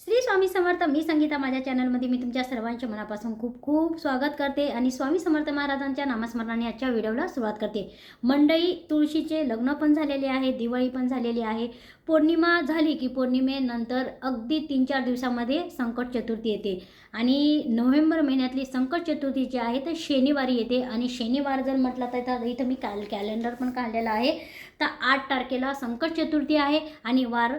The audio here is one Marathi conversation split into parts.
श्री स्वामी समर्थ मी संगीता. माझ्या चॅनलमध्ये मी तुमच्या सर्वांच्या मनापासून खूप खूप स्वागत करते आणि स्वामी समर्थ महाराजांच्या नामस्मरणाने आजच्या व्हिडिओला सुरुवात करते. मंडई तुळशीचे लग्न पण झालेले आहे दिवाळी पण झालेली आहे. पौर्णिमा झाली की पौर्णिमेनंतर अगदी तीन चार दिवसामध्ये संकट चतुर्थी येते. आणि नोव्हेंबर महिन्यातली संकट चतुर्थी जी आहे ते शनिवारी येते. आणि शनिवार जर म्हटलं तर इथं- इथं मी कॅल कॅलेंडर पण काढलेला आहे. तर आठ तारखेला संकट चतुर्थी आहे आणि वार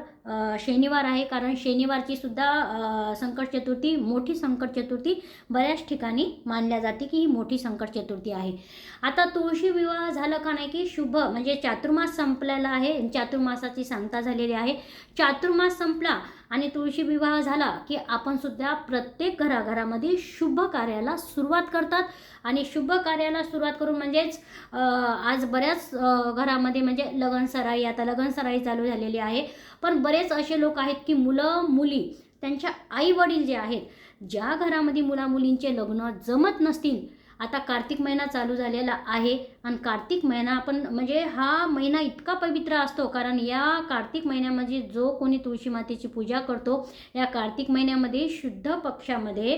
शनिवार आहे. कारण शनिवारची सुद्धा संकट चतुर्थी मोठी संकट चतुर्थी बऱ्याच ठिकाणी मानल्या जाते की ही मोठी संकट चतुर्थी आहे. आता तुळशी विवाह झालं का नाही की शुभ म्हणजे चातुर्मास संपलेला आहे. चातुर्मासाची सांगता झाली झालेली आहे. चातुर्मास संपला आणि तुळशी विवाह झाला की आपण सुद्धा प्रत्येक घराघरामध्ये शुभ कार्याला सुरुवात करतात. आणि शुभ कार्याला सुरुवात करून म्हणजेच आज बऱ्याच घरामध्ये म्हणजे लगनसराई आता लगनसराई चालू झालेली आहे. पण बरेच असे लोक आहेत की मुलं मुली त्यांच्या आई वडील जे आहेत ज्या घरामध्ये मुला मुलींचे लग्न जमत नसतील आता कार्तिक महिना चालू झालेला आहे आणि कार्तिक महिना आपण म्हणजे हा महिना इतका पवित्र असतो कारण या कार्तिक महिन्यामध्ये जो कोणी तुळशी मातेची पूजा करतो या कार्तिक महिन्यामध्ये शुद्ध पक्षामध्ये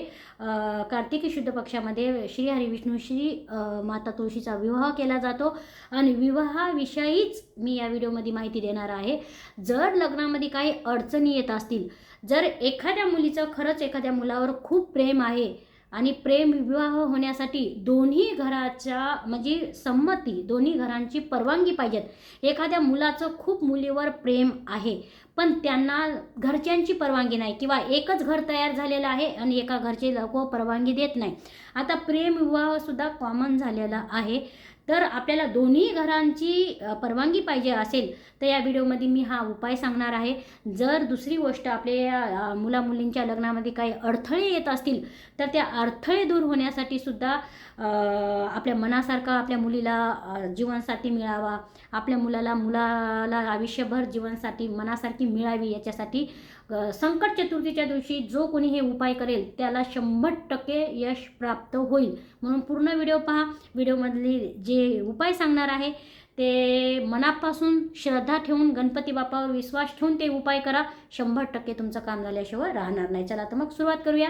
कार्तिकी शुद्ध पक्षामध्ये श्री हरिविष्णू श्री माता तुळशीचा विवाह केला जातो. आणि विवाहाविषयीच मी या व्हिडिओमध्ये माहिती देणार आहे. जर लग्नामध्ये काही अडचणी येत असतील जर एखाद्या मुलीचं खरंच एखाद्या मुलावर खूप प्रेम आहे आणि प्रेम विवाह होण्यासाठी दोन्ही घराच्या म्हणजे संमती दोन्ही घरांची परवानगी पाहिजेत. एखाद्या मुलाचं खूप मुलीवर प्रेम आहे पण त्यांना घरच्यांची परवानगी नाही किंवा एकच घर तयार झालेलं आहे आणि एका घरचे लोक परवानगी देत नाही. आता प्रेम विवाहसुद्धा कॉमन झालेला आहे. तर आपल्याला दोन्ही घरांची परवानगी पाहिजे असेल तर या व्हिडिओमध्ये मी हा उपाय सांगणार आहे. जर दुसरी गोष्ट आपल्या मुलामुलींच्या लग्नामध्ये काही अडथळे येत असतील तर त्या अडथळे दूर होण्यासाठी सुद्धा आपल्या मनासारखा आपल्या मुलीला जीवनसाथी मिळावा. आपल्या मुलाला मुलाला आयुष्यभर जीवनसाथी मनासारखी मिळावी याच्यासाठी संकट चतुर्थीच्या दिवशी जो कोणी हे उपाय करेल त्याला शंभर टक्के यश प्राप्त होईल. म्हणून पूर्ण व्हिडिओ पहा. व्हिडिओमधली जे उपाय सांगणार आहे. ते मनापासून श्रद्धा ठेवून गणपती बाप्पावर विश्वास ठेवून ते उपाय करा. शंभर टक्के तुमचं काम झाल्याशिवाय राहणार नाही. चला तर मग सुरुवात करूया.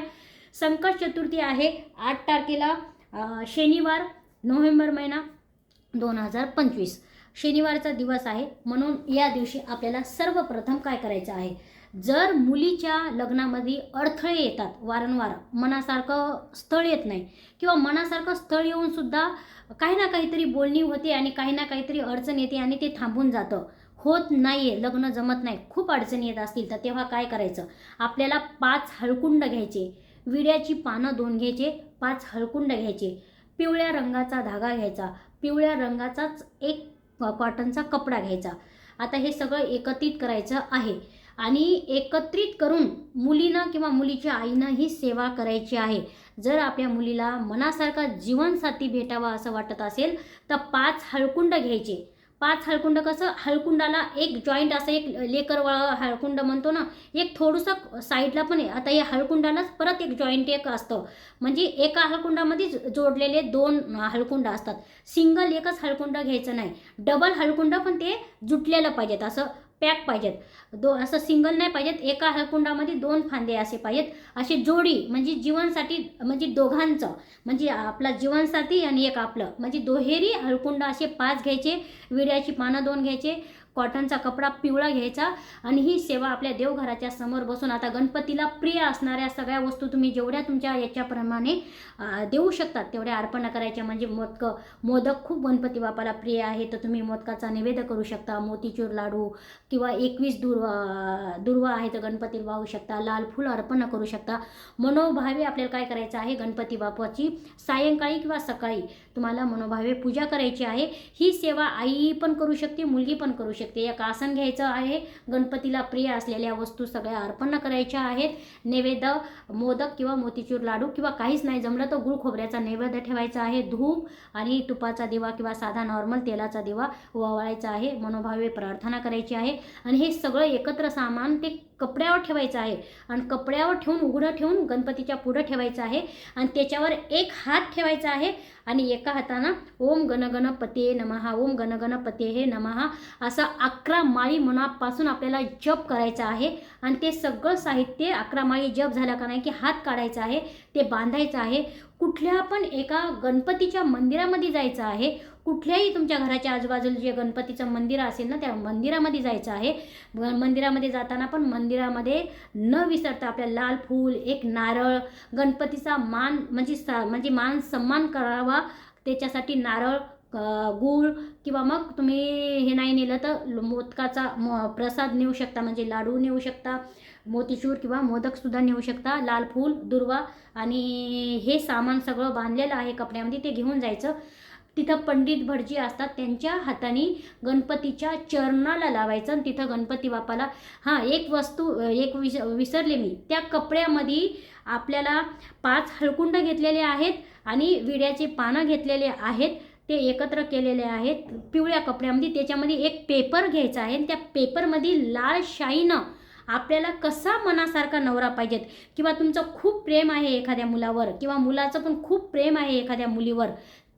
संकट चतुर्थी आहे. आठ तारखेला शनिवार नोव्हेंबर महिना दोन हजार पंचवीस. शनिवारचा दिवस आहे. म्हणून या दिवशी आपल्याला सर्वप्रथम काय करायचं आहे? जर मुलीच्या लग्नामध्ये अडथळे येतात वारंवार मनासारखं स्थळ येत नाही किंवा मनासारखं स्थळ येऊन सुद्धा काही ना काहीतरी बोलणी होते आणि काही ना काहीतरी अडचण येते आणि ते थांबून जातं. होत नाही आहे लग्न जमत नाही खूप अडचणी येत असतील तर तेव्हा काय करायचं? आपल्याला पाच हळकुंड घ्यायचे विड्याची पानं दोन घ्यायचे पाच हळकुंड घ्यायचे. पिवळ्या रंगाचा धागा घ्यायचा पिवळ्या रंगाचाच एक कॉटनचा कपडा घ्यायचा. आता हे सगळं एकत्रित करायचं आहे. आणि एकत्रित करून मुलीनं किंवा मुलीच्या आईनं ही सेवा करायची आहे. जर आपल्या मुलीला मनासारखा जीवनसाथी भेटावा असं वाटत असेल तर पाच हळकुंड घ्यायचे. पाच हळकुंड कसं? हळकुंडाला एक जॉईंट असं एक लेकर हळकुंड म्हणतो ना एक थोडंसं साईडला पण आहे. आता या हळकुंडालाच परत एक जॉईंट एक असतं. म्हणजे एका हळकुंडामध्ये जोडलेले दोन हळकुंड असतात. सिंगल एकच हळकुंड घ्यायचं नाही. डबल हळकुंड पण ते जुटलेलं पाहिजेत. असं पॅक पाहिजेत. दो असं सिंगल नाही पाहिजेत. एका हळकुंडामध्ये दोन फांदे असे पाहिजेत. असे जोडी म्हणजे जीवनसाठी म्हणजे दोघांचं म्हणजे आपला जीवनसाथी आणि एक आपलं. म्हणजे दोहेरी हळकुंड असे पाच घ्यायचे विड्याची पानं दोन घ्यायचे कॉटनचा कपडा पिवळा घ्यायचा आणि ही सेवा आपल्या देवघराच्या समोर बसून आता गणपतीला प्रिय असणाऱ्या सगळ्या वस्तू तुम्ही जेवढ्या तुमच्या याच्याप्रमाणे देऊ शकतात तेवढ्या अर्पण करायच्या. म्हणजे मोदक मोदक खूप गणपती बापाला प्रिय आहे. तर तुम्ही मोदकाचा नैवेद्य करू शकता. मोतीचूर लाडू किंवा एकवीस दुर्वा दुर्वा आहे तर गणपतीला वाहू शकता. लाल फूल अर्पण करू शकता. मनोभावे आपल्याला काय करायचं आहे? गणपती बापाची सायंकाळी किंवा सकाळी तुम्हाला मनोभावे पूजा करायची आहे. ही सेवा आई पण करू शकते मुलगी पण करू शकते. एक आसन घ्यायचं आहे. गणपतीला प्रिय असलेल्या वस्तू सगळ्या अर्पण करायच्या आहेत. नैवेद्य मोदक किंवा मोतीचूर लाडू किंवा काहीच नाही जमलं तर गुळ खोबऱ्याचा नैवेद्य ठेवायचा आहे. धूप आणि तुपाचा दिवा किंवा साधा नॉर्मल तेलाचा दिवा ओवाळायचा आहे. मनोभावे प्रार्थना करायची आहे. आणि हे सगळं एकत्र सामान ते कपड्यावर ठेवायचं आहे. आणि कपड्यावर ठेवून उघडं ठेवून गणपतीच्या पुढं ठेवायचं आहे. आणि त्याच्यावर एक हात ठेवायचा आहे आणि एका हातानं ओम गणगणपते नमहा ओम गणगणपते हे नमहा असा अकरा माळी मनापासून आपल्याला जप करायचा आहे. आणि ते सगळं साहित्य अकरा माळी जप झाला का नाही की हात काढायचा आहे ते बांधायचं आहे. कुठल्या पण एका गणपतीच्या मंदिरामध्ये जायचं आहे कुठल्याही तुमच्या घराच्या आजूबाजूला जे गणपतीचं मंदिर असेल ना त्या मंदिरामध्ये जायचं आहे. ग- मंदिरामध्ये जाताना पण मंदिरामध्ये न विसरता आपल्या लाल फूल एक नारळ गणपतीचा मान म्हणजे सा म्हणजे मान सन्मान करावा त्याच्यासाठी नारळ गूळ किंवा मग तुम्ही हे नाही नेलं तर मोदकाचा म प्रसाद नेऊ शकता म्हणजे लाडू नेऊ शकता. मोतीचूर किंवा मोदकसुद्धा नेऊ शकता. लाल फूल दुर्वा आणि हे सामान सगळं बांधलेलं आहे कपड्यामध्ये ते घेऊन जायचं. तिथं पंडित भटजी असतात त्यांच्या हाताने गणपतीच्या चरणाला लावायचं आणि तिथं गणपती बापाला हां एक वस्तू एक विस विसरले मी. त्या कपड्यामध्ये आपल्याला पाच हळकुंड घेतलेले आहेत आणि विड्याचे पानं घेतलेले आहेत. ते एकत्र केलेले आहेत. पिवळ्या कपड्यामध्ये त्याच्यामध्ये एक पेपर घ्यायचा आहे आणि त्या पेपरमध्ये लाल शाईनं आपल्याला कसा मनासारखा नवरा पाहिजेत? किंवा तुमचं खूप प्रेम आहे एखाद्या मुलावर किंवा मुलाचं पण खूप प्रेम आहे एखाद्या मुलीवर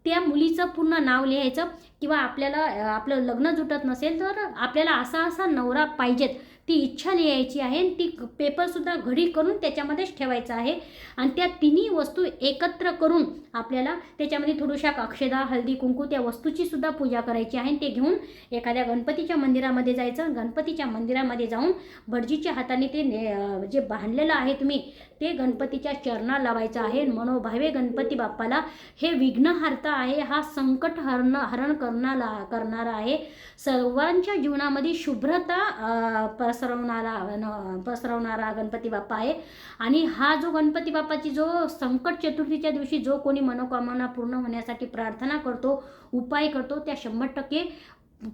त्या मुलीचं पूर्ण नाव लिहायचं किंवा आपल्याला आपलं लग्न जुटत नसेल तर आपल्याला असा असा नवरा पाहिजेत. ती इच्छा लिहायची आहे आणि ती पेपरसुद्धा घडी करून त्याच्यामध्येच ठेवायचं आहे. आणि त्या तिन्ही वस्तू एकत्र करून आपल्याला त्याच्यामध्ये थोडूशा अक्षदा हळदी कुंकू त्या वस्तूची सुद्धा पूजा करायची आहे आणि ते घेऊन एखाद्या गणपतीच्या मंदिरामध्ये जायचं. गणपतीच्या मंदिरामध्ये जाऊन भटजीच्या हाताने ते ने जे बांधलेलं आहे तुम्ही ते गणपतीच्या चरणा लावायचं आहे. मनोभावे गणपती बाप्पाला हे विघ्नहर्ता आहे. हा संकट हरण हरण करणारा करणारा आहे. सर्वांच्या जीवनामध्ये शुभ्रता पसरवणारा पसरवणारा गणपती बाप्पा आहे. आणि हा जो गणपती बाप्पाची जो संकट चतुर्थीच्या दिवशी जो कोणी मनोकामना पूर्ण होण्यासाठी प्रार्थना करतो उपाय करतो त्या शंभर टक्के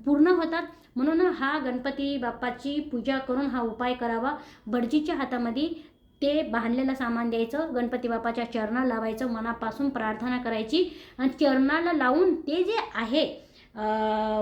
पूर्ण होतात. म्हणून हा गणपती बाप्पाची पूजा करून हा उपाय करावा. भटजीच्या हातामध्ये ते बांधलेलं सामान द्यायचं गणपती बाप्पाच्या चरणाला लावायचं मनापासून प्रार्थना करायची आणि चरणाला लावून ते जे आहे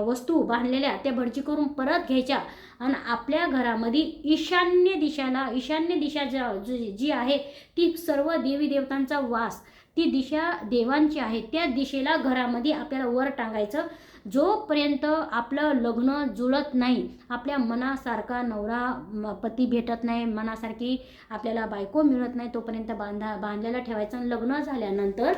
वस्तू बांधलेल्या त्या भटजी करून परत घ्यायच्या. आणि आपल्या घरामध्ये ईशान्य दिशाला ईशान्य दिशा ज्या जी जी आहे ती सर्व देवी देवतांचा वास. ती दिशा देवांची आहे. त्या दिशेला घरामध्ये आपल्याला वर टांगायचं. जोपर्यंत आपलं लग्न जुळत नाही आपल्या मनासारखा नवरा पती भेटत नाही मनासारखी आपल्याला बायको मिळत नाही तोपर्यंत बांधा बांधलेलं ठेवायचं. आणि लग्न झाल्यानंतर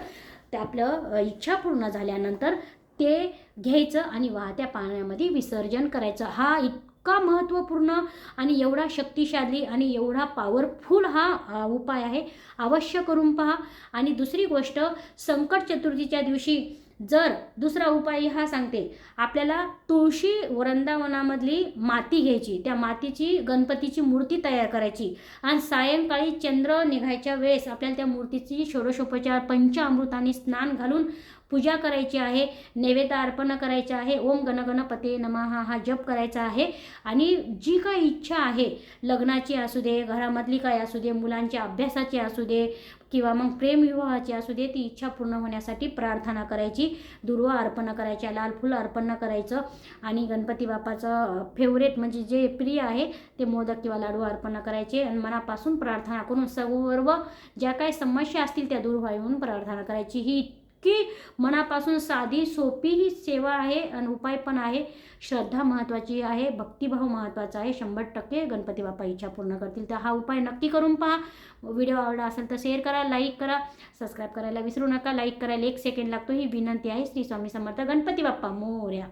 ते आपलं इच्छा पूर्ण झाल्यानंतर ते घ्यायचं आणि वाहत्या पाण्यामध्ये विसर्जन करायचं. हा इत इतका महत्त्वपूर्ण आणि एवढा शक्तिशाली आणि एवढा पॉवरफुल हा उपाय आहे. अवश्य करून पहा. आणि दुसरी गोष्ट संकट चतुर्थीच्या दिवशी जर दुसरा उपाय हा सांगते आपल्याला तुळशी वृंदावनामधली माती घ्यायची त्या मातीची गणपतीची मूर्ती तयार करायची आणि सायंकाळी चंद्र निघायच्या वेळेस आपल्याला त्या मूर्तीची षोडशोपचार पंचामृताने स्नान घालून पूजा करायची आहे नैवेद्य अर्पण करायचे आहे ओम गणगणपते नमः हा जप करायचा आहे आणि जी काही इच्छा आहे लग्नाची असू दे घरामधली काय असू दे मुलांच्या अभ्यासाची असू दे किंवा मग प्रेमविवाहाची असू दे ती इच्छा पूर्ण होण्यासाठी प्रार्थना करायची. दुर्वा अर्पण करायच्या लाल फुलं अर्पण करायचं. आणि गणपती बाप्पाचं फेवरेट म्हणजे जे प्रिय आहे ते मोदक किंवा लाडू अर्पण करायचे. आणि मनापासून प्रार्थना करून सर्व ज्या काही समस्या असतील त्या दूर व्हावी म्हणून प्रार्थना करायची. ही इतकी मनापासून साधी सोपी ही सेवा आहे आणि उपाय पण आहे. श्रद्धा महत्त्वाची आहे भक्तिभाव महत्त्वाचा आहे. शंभर टक्के गणपती बाप्पा इच्छा पूर्ण करतील. तर हा उपाय नक्की करून पहा. व्हिडिओ आवडला असेल तर शेअर करा लाईक करा सबस्क्राईब करायला विसरू नका. लाईक करायला एक सेकंड लागतो. ही विनंती आहे श्री स्वामी समर्थ गणपती बाप्पा मोर्या.